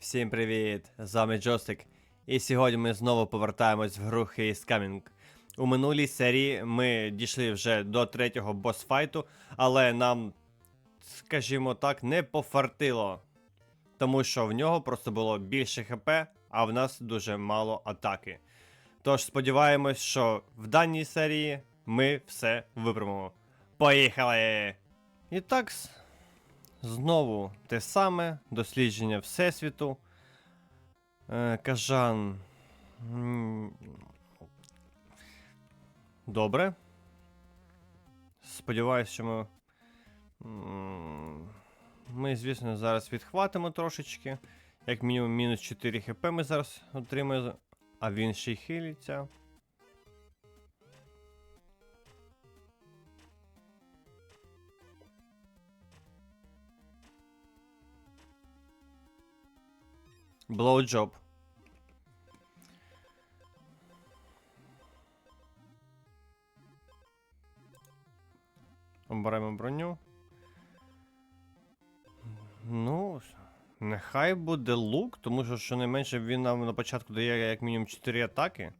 Всім привіт! З вами Джостик. І сьогодні ми знову повертаємось в гру Haze Coming. У минулій серії ми дійшли вже до третього босфайту, але нам, скажімо так, не пофартило. Тому що в нього просто було більше хп, а в нас дуже мало атаки. Тож сподіваємось, що в даній серії ми все виправимо. Поїхали! І так, Знову те саме дослідження Всесвіту. Е, кажан. Добре. Сподіваюсь, що ми. Ми, звісно, зараз відхватимо трошечки. Як мінімум мінус 4 хп ми зараз отримаємо. А він ще й хилиться. Blowjob. Оберемо броню. Ну, нехай буде лук, тому що щонайменше він нам на початку дає як мінімум 4 атаки.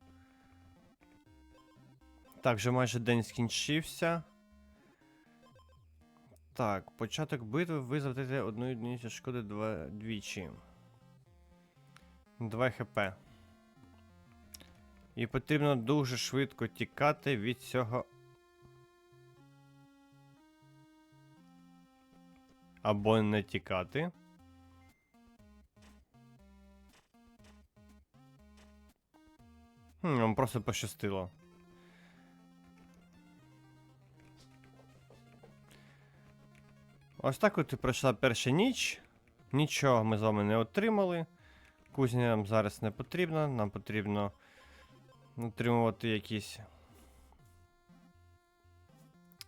Так, вже майже день скінчився. Так, початок битви ви завдаєте одну одиницю шкоди два, двічі. 2 хп. І потрібно дуже швидко тікати від цього. Або не тікати. Хм, вам просто пощастило. Ось так от і пройшла перша ніч. Нічого ми з вами не отримали. Кузня нам зараз не потрібна, нам потрібно отримувати якісь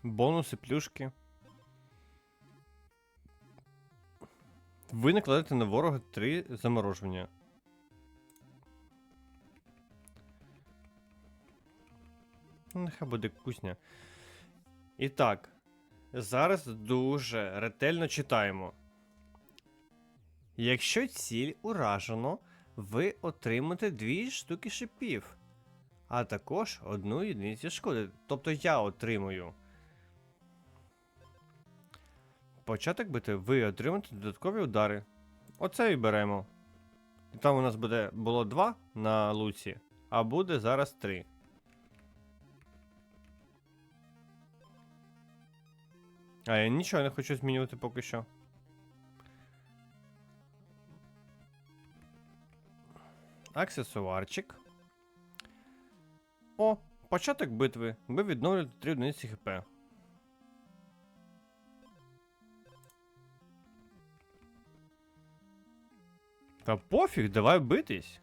бонуси, плюшки. Ви накладете на ворога 3 заморожування. Ну, Нехай буде кузня. І так, зараз дуже ретельно читаємо. Якщо ціль уражено, ви отримаєте дві штуки шипів, а також одну єдиницю шкоди. Тобто я отримую. Початок бити, ви отримаєте додаткові удари. Оце і беремо. І там у нас буде було два на луці, а буде зараз три. А я нічого не хочу змінювати поки що. Аксесуарчик. О, початок битви. Ви відновлюєте 3 одиниці хп. Та пофіг, давай битись.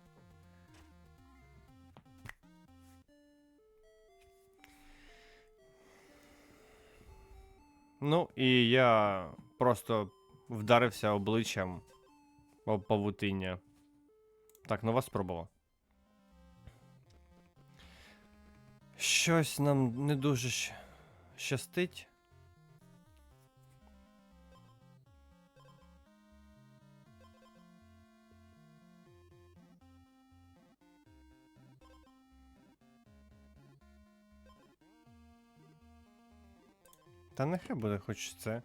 Ну, і я просто вдарився обличчям об павутиння. Так, нова спроба. Щось нам не дуже щастить. Та нехай буде хоч це.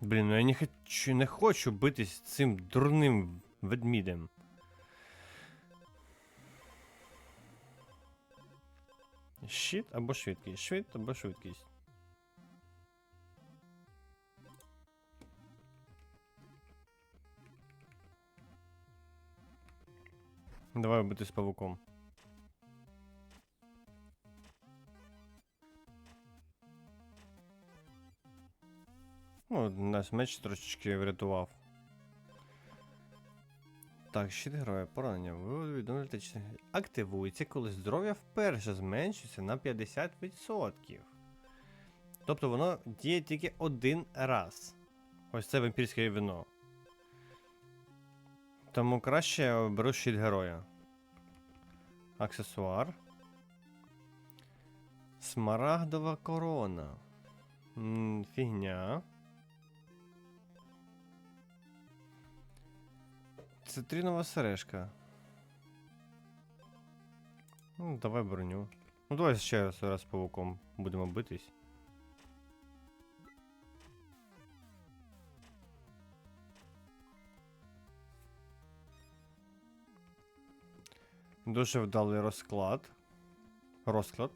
Блін, ну я не хочу, не хочу битись з цим дурним ведмідем. Щит або швидкість. Щит або швидкість. Давай битись павуком. Ну, наш меч трошечки врятував. Так, щит героя, поранення. Ви чи- Активується, коли здоров'я вперше зменшується на 50%. Тобто воно діє тільки один раз. Ось це вампірське вино. Тому краще я беру щит героя. Аксесуар. Смарагдова корона. Фігня. Цитринова сережка. Ну, давай броню. Ну, давай ще раз, раз павуком будемо битись. Дуже вдалий розклад. Розклад.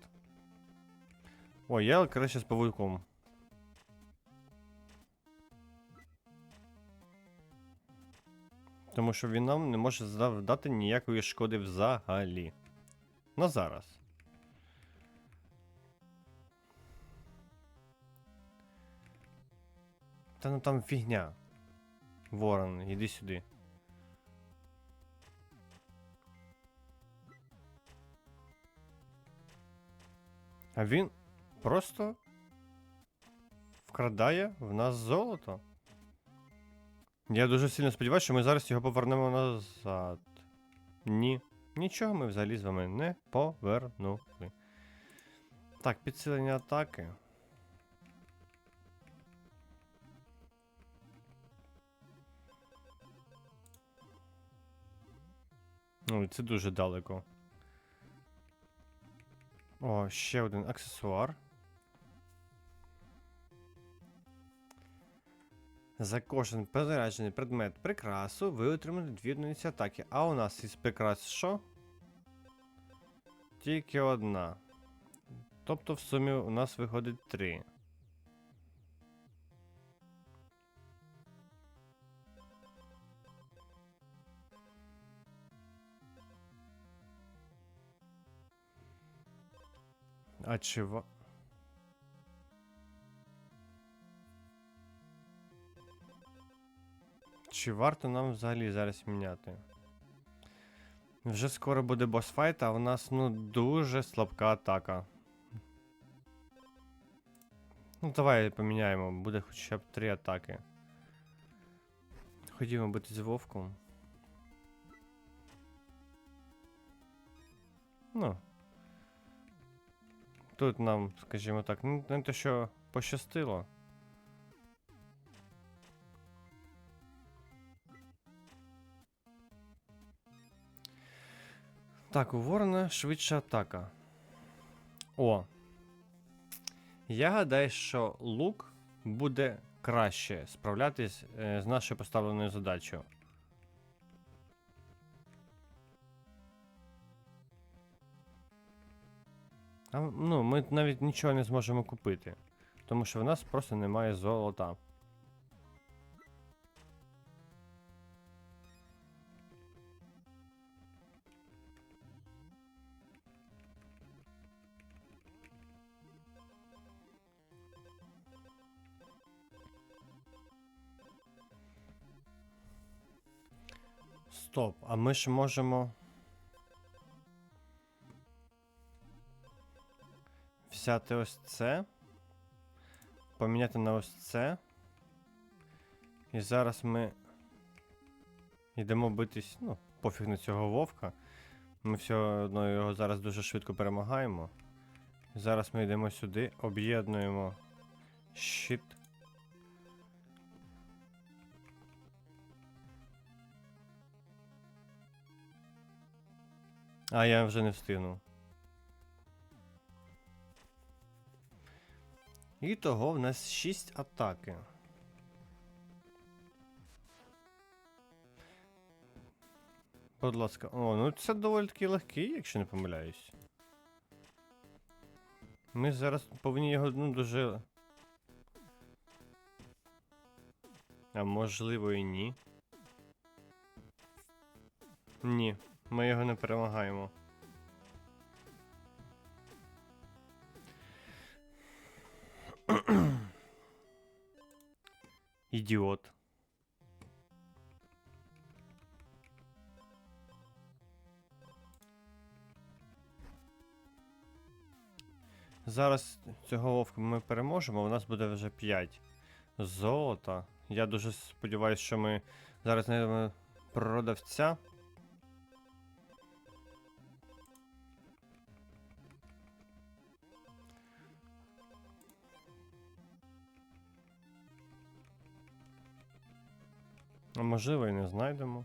Ой, я краще з павуком. Тому що він нам не може завдати ніякої шкоди взагалі. На зараз. Та ну там фігня. Ворон, іди сюди. А він просто вкрадає в нас золото. Я дуже сильно сподіваюся, що ми зараз його повернемо назад. Ні. Нічого ми взагалі з вами не повернули. Так, підсилення атаки. Ой, це дуже далеко. О, ще один аксесуар. За кожен перезаряджений предмет прикрасу ви отримаєте дві одиниці атаки. А у нас із прикрас що? Тільки одна. Тобто в сумі у нас виходить три. А чи Чи варто нам взагалі зараз міняти? Вже скоро буде босфайт, а у нас ну дуже слабка атака. Ну, давай поміняємо, буде хоча б три атаки. Ходімо бити з вовком. Ну. Тут нам, скажімо так, ну, не те, що пощастило. Так, у Ворона швидша атака. О. Я гадаю, що лук буде краще справлятись е, з нашою поставленою задачею. А, ну, ми навіть нічого не зможемо купити. Тому що в нас просто немає золота. Стоп, а ми ж можемо. Взяти ось це. Поміняти на ось це. І зараз ми йдемо битись, ну, пофіг на цього вовка. Ми все одно його зараз дуже швидко перемагаємо. Зараз ми йдемо сюди, об'єднуємо щит. А, я вже не встигнув. І того в нас 6 атаки. Будь ласка, о, ну це доволі таки легкий, якщо не помиляюсь. Ми зараз повинні його ну, дуже. А можливо і ні. Ні, ми його не перемагаємо. Ідіот. Зараз цього вовка ми переможемо, у нас буде вже 5 золота. Я дуже сподіваюся, що ми зараз знайдемо продавця. А можливо і не знайдемо.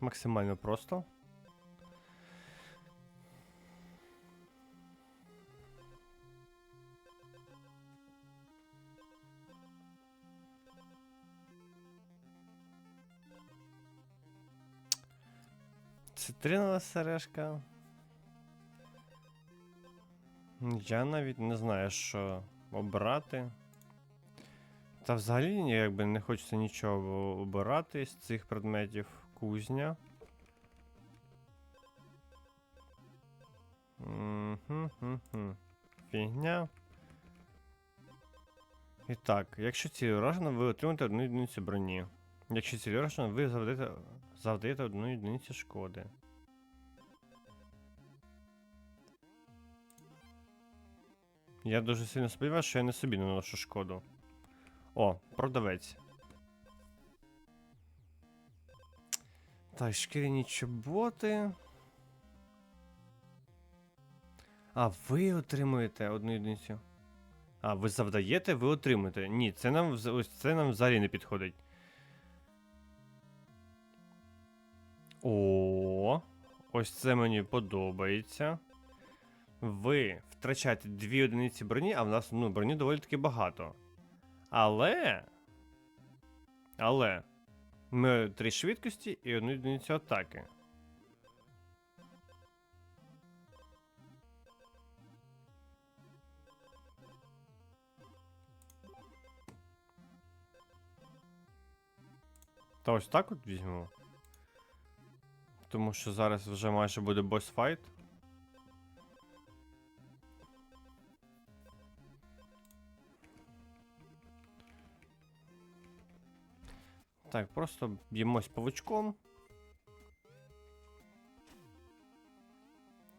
Максимально просто. це Цитринова сережка. Я навіть не знаю, що обрати. Та взагалі якби не хочеться нічого обирати з цих предметів. Кузня. Фігня. І так, якщо ціль ви отримаєте одну одиницю броні. Якщо ціль ви завдаєте, завдаєте одну одиницю шкоди. Я дуже сильно сподіваюся, що я не собі наношу шкоду. О, продавець. Так, шкіряні чоботи. А, ви отримуєте одну одиницю. А, ви завдаєте, ви отримуєте. Ні, це нам ось це нам взагалі не підходить. О, ось це мені подобається. Ви втрачаєте дві одиниці броні, а в нас ну, броні доволі таки багато. Але. Але. Ми три швидкості і одну одиницю атаки. Та ось так от візьмемо. Тому що зараз вже майже буде босс-файт. Так, просто б'ємось павучком.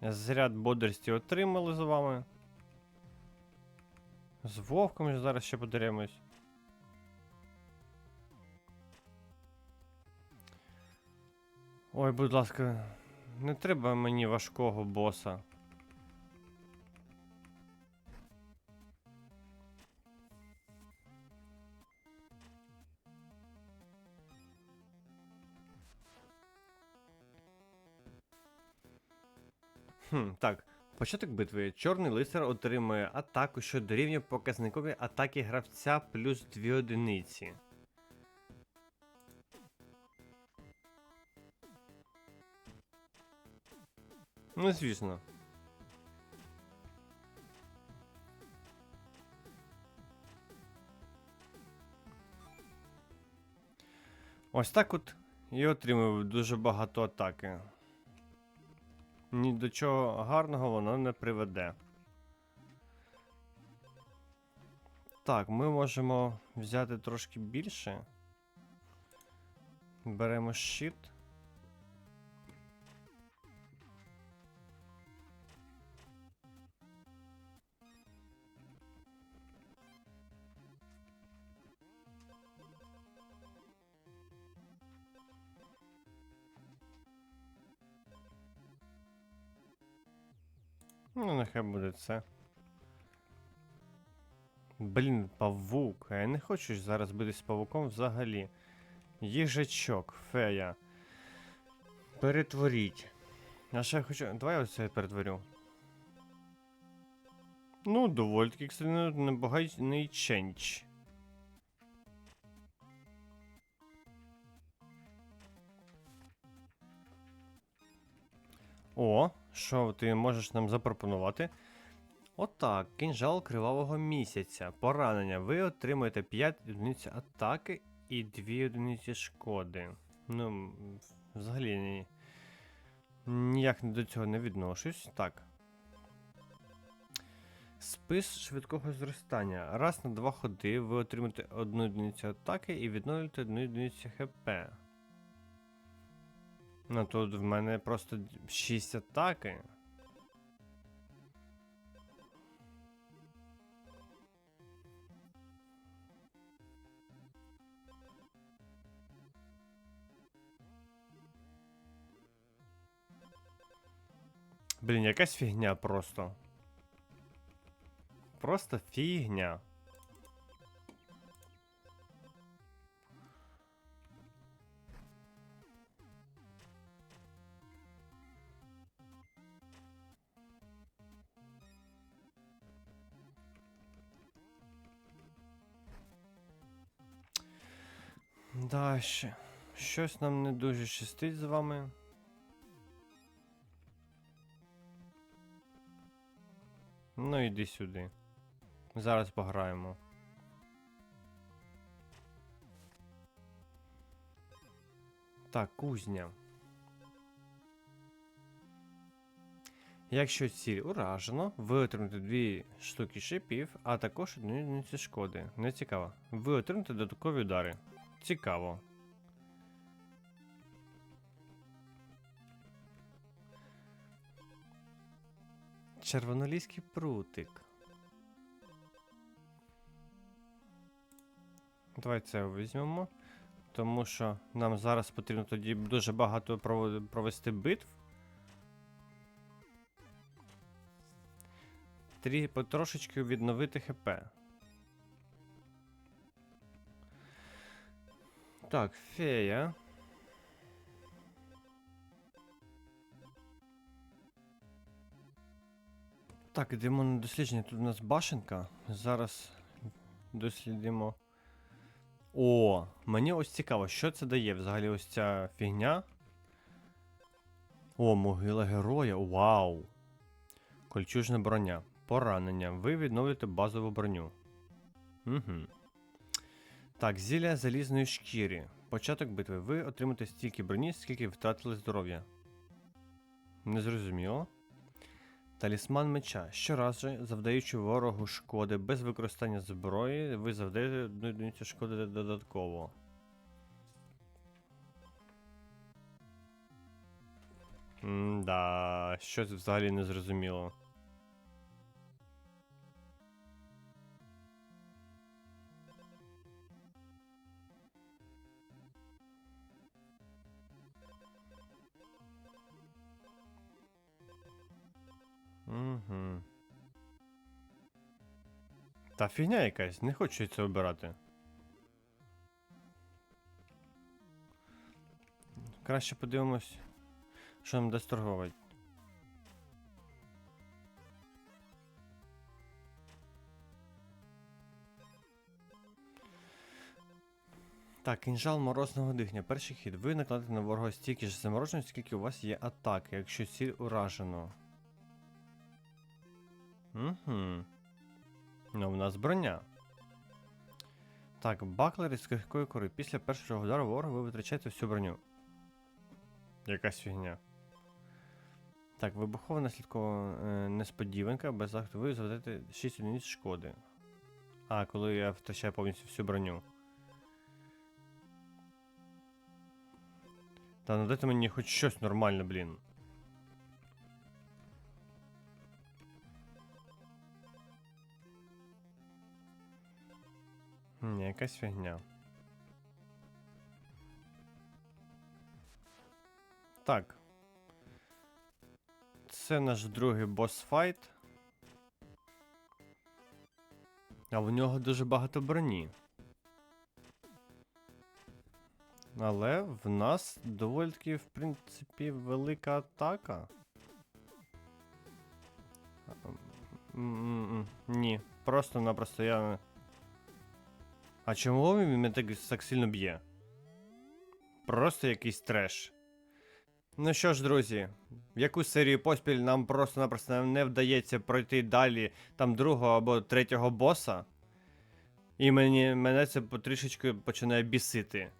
Заряд бодрості отримали з вами. З вовком зараз ще подеремось. Ой, будь ласка, не треба мені важкого боса. Хм, так. Початок битви. Чорний лицар отримує атаку, що дорівнює показникові атаки гравця плюс 2 одиниці. Ну, звісно. Ось так от і отримав дуже багато атаки. Ні до чого гарного воно не приведе. Так, ми можемо взяти трошки більше. Беремо щит. Ну, нехай буде це. Блін, павук. Я не хочу зараз битись з павуком взагалі. Їжачок, фея. Перетворіть. А ще я хочу. Давай я ось це перетворю. Ну, доволі таки, кстати, не- непоганий ченч. О, що ти можеш нам запропонувати? Отак, кінжал кривавого місяця. Поранення. Ви отримуєте 5 одиниць атаки і 2 одиниці шкоди. Ну, взагалі ні. Ніяк до цього не відношусь. Так. Спис швидкого зростання. Раз на два ходи ви отримаєте одну одиницю атаки і відновлюєте одну одиницю ХП. Ну тут в мене просто 6 атаки. Блін, якась фігня просто. Просто фігня. Да, ще. Щось нам не дуже щастить з вами. Ну іди сюди. Зараз пограємо. Так, кузня. Якщо ціль уражено, ви отримаєте дві штуки шипів, а також одну одиницю шкоди. Не цікаво. Ви отримаєте додаткові удари. Цікаво. Червоноліський прутик. Давай це візьмемо. Тому що нам зараз потрібно тоді дуже багато провести битв. Трі потрошечки відновити ХП. Так, фея. Так, йдемо на дослідження. Тут у нас башенка. Зараз дослідимо. О, мені ось цікаво, що це дає взагалі ось ця фігня. О, могила героя. Вау. Кольчужна броня. Поранення. Ви відновлюєте базову броню. Угу. Так, зілля залізної шкіри. Початок битви. Ви отримаєте стільки броні, скільки втратили здоров'я. Незрозуміло. Талісман меча. Щоразу, завдаючи ворогу шкоди без використання зброї, ви завдаєте одну шкоди додатково. Да, щось взагалі не Угу. Та фігня якась, не хочу це обирати. Краще подивимось, що нам дасть торговать. Так, кінжал морозного дихня. Перший хід. Ви накладете на ворога стільки ж замороженості, скільки у вас є атаки, якщо ціль уражено. Угу. Ну, в нас броня. Так, баклер із крихкої кори. Після першого удару ворога ви витрачаєте всю броню. Якась фігня. Так, вибухова наслідкова е, несподіванка, без захисту ви заведете 6 одиниць шкоди. А, коли я втрачаю повністю всю броню. Та ну дайте мені хоч щось нормальне, блін. Ні, якась фігня. Так. Це наш другий босс-файт. А в нього дуже багато броні. Але в нас доволі таки, в принципі, велика атака. Ні, просто-напросто я. А чому він мене так, так сильно б'є? Просто якийсь треш. Ну що ж, друзі, в яку серію поспіль нам просто-напросто не вдається пройти далі там другого або третього боса. І мені, мене це потрішечки починає бісити.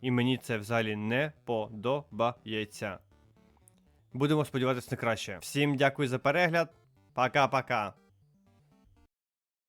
І мені це взагалі не подобається. Будемо сподіватися на краще. Всім дякую за перегляд. Пока-пока.